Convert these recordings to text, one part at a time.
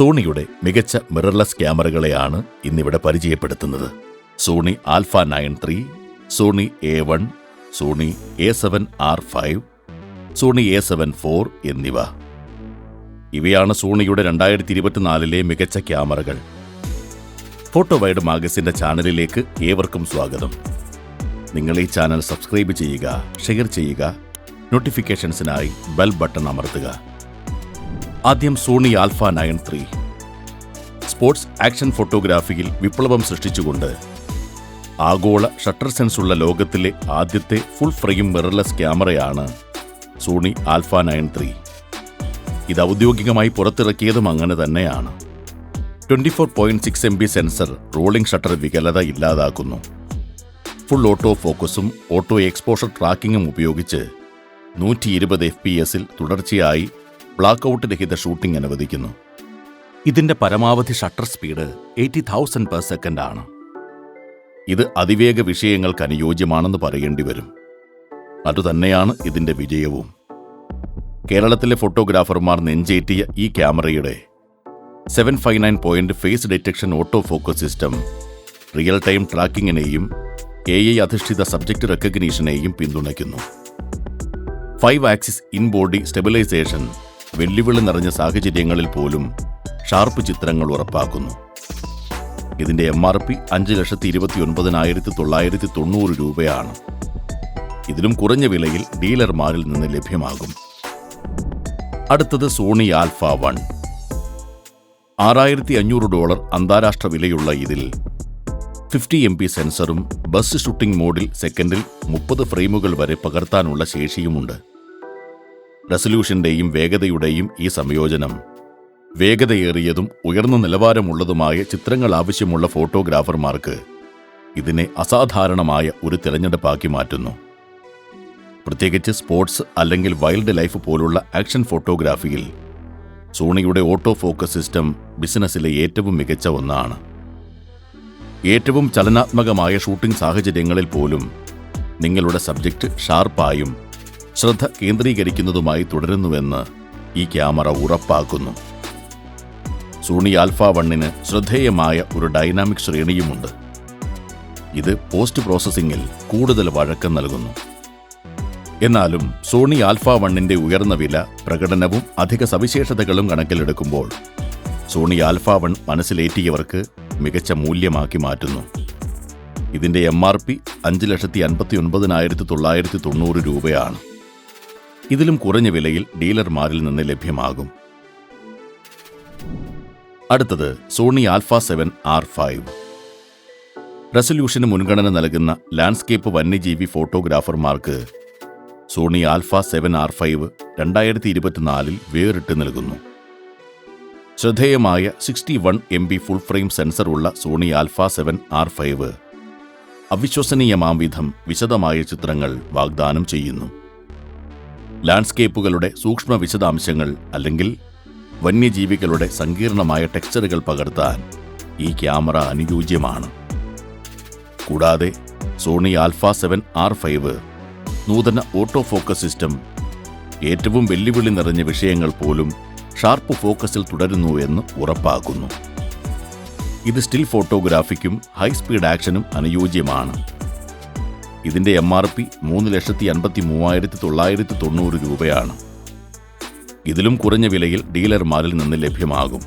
സോണിയുടെ മികച്ച മിറർലെസ് ക്യാമറകളെയാണ് ഇന്നിവിടെ പരിചയപ്പെടുത്തുന്നത്. Sony alpha nine three Sony A one Sony A seven R five Sony A seven four എന്നിവ. ഇവയാണ് സോണിയുടെ രണ്ടായിരത്തി ഇരുപത്തിനാലിലെ മികച്ച ക്യാമറകൾ. ഫോട്ടോ വൈഡ് മാഗസിന്റെ ചാനലിലേക്ക് ഏവർക്കും സ്വാഗതം. നിങ്ങൾ ഈ ചാനൽ സബ്സ്ക്രൈബ് ചെയ്യുക ഷെയർ ചെയ്യുക നോട്ടിഫിക്കേഷൻസിനായി ബെൽ ബട്ടൺ അമർത്തുക. ആദ്യം Sony alpha nine three. Sports action ഫോട്ടോഗ്രാഫിയിൽ വിപ്ലവം സൃഷ്ടിച്ചുകൊണ്ട് ആഗോള ഷട്ടർ സെൻസ് ഉള്ള ലോകത്തിലെ ആദ്യത്തെ ഫുൾ ഫ്രെയിം മിറർലെസ് ക്യാമറയാണ് സോണി ആൽഫ നയൻ ത്രീ. ഇത് ഔദ്യോഗികമായി പുറത്തിറക്കിയതും അങ്ങനെ തന്നെയാണ്. Twenty four point six M B sensor rolling shutter വികലത ഇല്ലാതാക്കുന്നു. ഫുൾ ഓട്ടോ ഫോക്കസും ഓട്ടോ എക്സ്പോഷർ ട്രാക്കിങ്ങും ഉപയോഗിച്ച് നൂറ്റി ഇരുപത് എഫ് പി എസിൽ തുടർച്ചയായി ബ്ലാക്ക് ഔട്ട് രഹിത ഷൂട്ടിംഗ് അനുവദിക്കുന്നു. ഇതിന്റെ പരമാവധി shutter speed eighty thousand per second ആണ്. ഇത് അതിവേഗ വിഷയങ്ങൾക്ക് അനുയോജ്യമാണെന്ന് പറയേണ്ടി വരും. അതുതന്നെയാണ് ഇതിന്റെ വിജയവും. കേരളത്തിലെ ഫോട്ടോഗ്രാഫർമാർ നെഞ്ചേറ്റിയ ഈ ക്യാമറയുടെ seven five nine point phase detection auto focus system real time ട്രാക്കിങ്ങിനെയും A I അധിഷ്ഠിത സബ്ജക്ട് റെക്കഗ്നീഷനെയും പിന്തുണയ്ക്കുന്നു. Five axis in body stabilisation വെല്ലുവിളി നിറഞ്ഞ സാഹചര്യങ്ങളിൽ പോലും ഷാർപ്പ് ചിത്രങ്ങൾ ഉറപ്പാക്കുന്നു. ഇതിന്റെ എം ആർ പി അഞ്ച് ലക്ഷത്തി ഇരുപത്തി ഒൻപതിനായിരത്തി തൊള്ളായിരത്തി തൊണ്ണൂറ് രൂപയാണ്. ഇതിലും കുറഞ്ഞ വിലയിൽ ഡീലർമാരിൽ നിന്ന് ലഭ്യമാകും. അടുത്തത് സോണി ആൽഫ വൺ. ആറായിരത്തി അഞ്ഞൂറ് ഡോളർ അന്താരാഷ്ട്ര വിലയുള്ള ഇതിൽ ഫിഫ്റ്റി എം പി സെൻസറും ബസ് ഷൂട്ടിംഗ് മോഡിൽ സെക്കൻഡിൽ മുപ്പത് ഫ്രെയിമുകൾ വരെ പകർത്താനുള്ള ശേഷിയുമുണ്ട്. റെസല്യൂഷന്റെയും വേഗതയുടെയും ഈ സംയോജനം. വേഗതയേറിയതും ഉയർന്ന നിലവാരമുള്ളതുമായ ചിത്രങ്ങൾ ആവശ്യമുള്ള ഫോട്ടോഗ്രാഫർമാർക്ക് ഇതിനെ അസാധാരണമായ ഒരു തിരഞ്ഞെടുപ്പാക്കി മാറ്റുന്നു. പ്രത്യേകിച്ച് സ്പോർട്സ് അല്ലെങ്കിൽ വൈൽഡ് ലൈഫ് പോലുള്ള ആക്ഷൻ ഫോട്ടോഗ്രാഫിയിൽ സോണിയുടെ ഓട്ടോ ഫോക്കസ് സിസ്റ്റം ബിസിനസ്സിലെ ഏറ്റവും മികച്ച ഒന്നാണ്. ഏറ്റവും ചലനാത്മകമായ ഷൂട്ടിംഗ് സാഹചര്യങ്ങളിൽ പോലും നിങ്ങളുടെ സബ്ജക്റ്റ് ഷാർപ്പായും ശ്രദ്ധ കേന്ദ്രീകരിക്കുന്നതുമായി തുടരുന്നുവെന്ന് ഈ ക്യാമറ ഉറപ്പാക്കുന്നു. സോണി ആൽഫ വണ്ണിന് ശ്രദ്ധേയമായ ഒരു ഡൈനാമിക് ശ്രേണിയുമുണ്ട്. ഇത് പോസ്റ്റ് പ്രോസസ്സിംഗിൽ കൂടുതൽ വഴക്കം നൽകുന്നു. എന്നാലും സോണി ആൽഫ വണ്ണിന്റെ ഉയർന്ന വില പ്രകടനവും അധിക സവിശേഷതകളും കണക്കിലെടുക്കുമ്പോൾ സോണി ആൽഫ വൺ മനസ്സിലേറ്റിയവർക്ക് മികച്ച മൂല്യമാക്കി മാറ്റുന്നു. ഇതിന്റെ എം ആർ പി അഞ്ച് ലക്ഷത്തി അൻപത്തി ഒൻപതിനായിരത്തി തൊള്ളായിരത്തി തൊണ്ണൂറ് രൂപയാണ്. ഇതിലും കുറഞ്ഞ വിലയിൽ ഡീലർമാരിൽ നിന്ന് ലഭ്യമാകും. അടുത്തത് Sony alpha seven R five. റെസല്യൂഷന് മുൻഗണന നൽകുന്ന ലാൻഡ്സ്കേപ്പ് വന്യജീവി ഫോട്ടോഗ്രാഫർമാർക്ക് Sony alpha seven R five രണ്ടായിരത്തി ഇരുപത്തിനാലിൽ വേറിട്ട് നൽകുന്നു. ശ്രദ്ധേയമായ sixty one M B full frame സെൻസറുള്ള Sony alpha seven R five അവിശ്വസനീയമാം വിധം വിശദമായ ചിത്രങ്ങൾ വാഗ്ദാനം ചെയ്യുന്നു. ലാൻഡ്സ്കേപ്പുകളുടെ സൂക്ഷ്മ വിശദാംശങ്ങൾ അല്ലെങ്കിൽ വന്യജീവികളുടെ സങ്കീർണമായ ടെക്സ്ചറുകൾ പകർത്താൻ ഈ ക്യാമറ അനുയോജ്യമാണ്. കൂടാതെ Sony alpha seven R five നൂതന ഓട്ടോ ഫോക്കസ് സിസ്റ്റം ഏറ്റവും വെല്ലുവിളി നിറഞ്ഞ വിഷയങ്ങൾ പോലും ഷാർപ്പ് ഫോക്കസിൽ തുടരുന്നു എന്ന് ഉറപ്പാക്കുന്നു. ഇത് സ്റ്റിൽ ഫോട്ടോഗ്രാഫിക്കും ഹൈ സ്പീഡ് ആക്ഷനും അനുയോജ്യമാണ്. ഇതിന്റെ എം ആർ പി മൂന്ന് ലക്ഷത്തി അൻപത്തി മൂവായിരത്തി തൊള്ളായിരത്തി തൊണ്ണൂറ് രൂപയാണ്. ഇതിലും കുറഞ്ഞ വിലയിൽ ഡീലർമാരിൽ നിന്ന് ലഭ്യമാകും.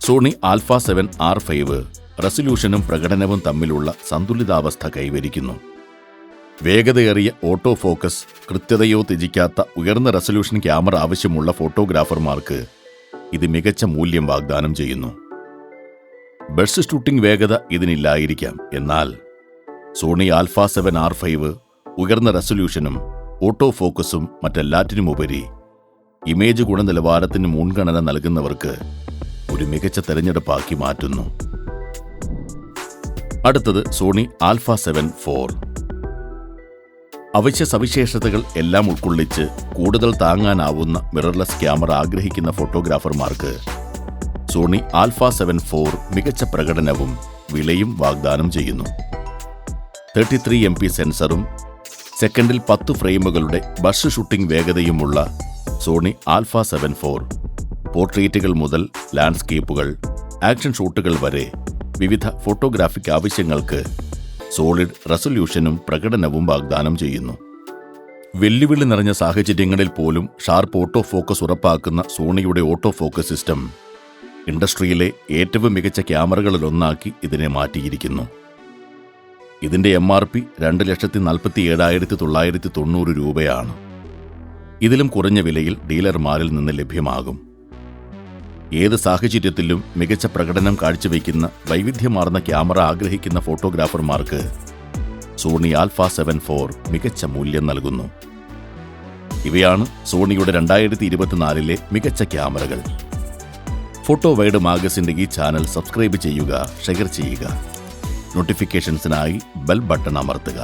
Sony alpha seven R five റെസല്യൂഷനും പ്രകടനവും തമ്മിലുള്ള സന്തുലിതാവസ്ഥ കൈവരിക്കുന്നു. വേഗതയേറിയ ഓട്ടോ ഫോക്കസ് കൃത്യതയോ ത്യജിക്കാത്ത ഉയർന്ന റെസല്യൂഷൻ ക്യാമറ ആവശ്യമുള്ള ഫോട്ടോഗ്രാഫർമാർക്ക് ഇത് മികച്ച മൂല്യം വാഗ്ദാനം ചെയ്യുന്നു. ബസ് ഷൂട്ടിംഗ് വേഗത ഇതിനില്ലായിരിക്കാം. എന്നാൽ Sony alpha seven R five ഉയർന്ന റെസൊല്യൂഷനും ഓട്ടോ ഫോക്കസും മറ്റെല്ലാറ്റിനും മറ്റെല്ലാറ്റിനുമുപരി ഇമേജ് ഗുണനിലവാരത്തിന് മുൻഗണന നൽകുന്നവർക്ക് ഒരു മികച്ച തെരഞ്ഞെടുപ്പാക്കി മാറ്റുന്നു. അടുത്തത് സോണി ആൽഫ സെവൻ ഫോർ. അവശ്യ സവിശേഷതകൾ എല്ലാം ഉൾക്കൊള്ളിച്ച് കൂടുതൽ താങ്ങാനാവുന്ന മിറർലെസ് ക്യാമറ ആഗ്രഹിക്കുന്ന ഫോട്ടോഗ്രാഫർമാർക്ക് സോണി ആൽഫ സെവൻ ഫോർ മികച്ച പ്രകടനവും വിലയും വാഗ്ദാനം ചെയ്യുന്നു. തേർട്ടി ത്രീ എം പി സെൻസറും സെക്കൻഡിൽ പത്ത് ഫ്രെയിമുകളുടെ ബസ് ഷൂട്ടിംഗ് വേഗതയുമുള്ള സോണി ആൽഫ സെവൻ ഫോർ. പോർട്രേറ്റുകൾ മുതൽ ലാൻഡ്സ്കേപ്പുകൾ ആക്ഷൻ ഷൂട്ടുകൾ വരെ വിവിധ ഫോട്ടോഗ്രാഫിക് ആവശ്യങ്ങൾക്ക് സോളിഡ് റെസൊല്യൂഷനും പ്രകടനവും വാഗ്ദാനം ചെയ്യുന്നു. വെല്ലുവിളി നിറഞ്ഞ സാഹചര്യങ്ങളിൽ പോലും ഷാർപ്പ് ഓട്ടോ ഫോക്കസ് ഉറപ്പാക്കുന്ന സോണിയുടെ ഓട്ടോ ഫോക്കസ് സിസ്റ്റം ഇൻഡസ്ട്രിയിലെ ഏറ്റവും മികച്ച ക്യാമറകളിലൊന്നാക്കി ഇതിനെ മാറ്റിയിരിക്കുന്നു. ഇതിന്റെ എം ആർ പി രണ്ട് ലക്ഷത്തി നാൽപ്പത്തി ഏഴായിരത്തി തൊള്ളായിരത്തി തൊണ്ണൂറ് രൂപയാണ്. ഇതിലും കുറഞ്ഞ വിലയിൽ ഡീലർമാരിൽ നിന്ന് ലഭ്യമാകും. ഏത് സാഹചര്യത്തിലും മികച്ച പ്രകടനം കാഴ്ചവെക്കുന്ന വൈവിധ്യമാർന്ന ക്യാമറ ആഗ്രഹിക്കുന്ന ഫോട്ടോഗ്രാഫർമാർക്ക് സോണി ആൽഫ സെവൻ ഫോർ മികച്ച മൂല്യം നൽകുന്നു. ഇവയാണ് സോണിയുടെ രണ്ടായിരത്തി ഇരുപത്തിനാലിലെ മികച്ച ക്യാമറകൾ. ഫോട്ടോ വൈഡ് മാഗസിന്റെ ഈ ചാനൽ സബ്സ്ക്രൈബ് ചെയ്യുക ഷെയർ ചെയ്യുക. നോട്ടിഫിക്കേഷൻസിനായി ബെൽ ബട്ടൺ അമർത്തുക.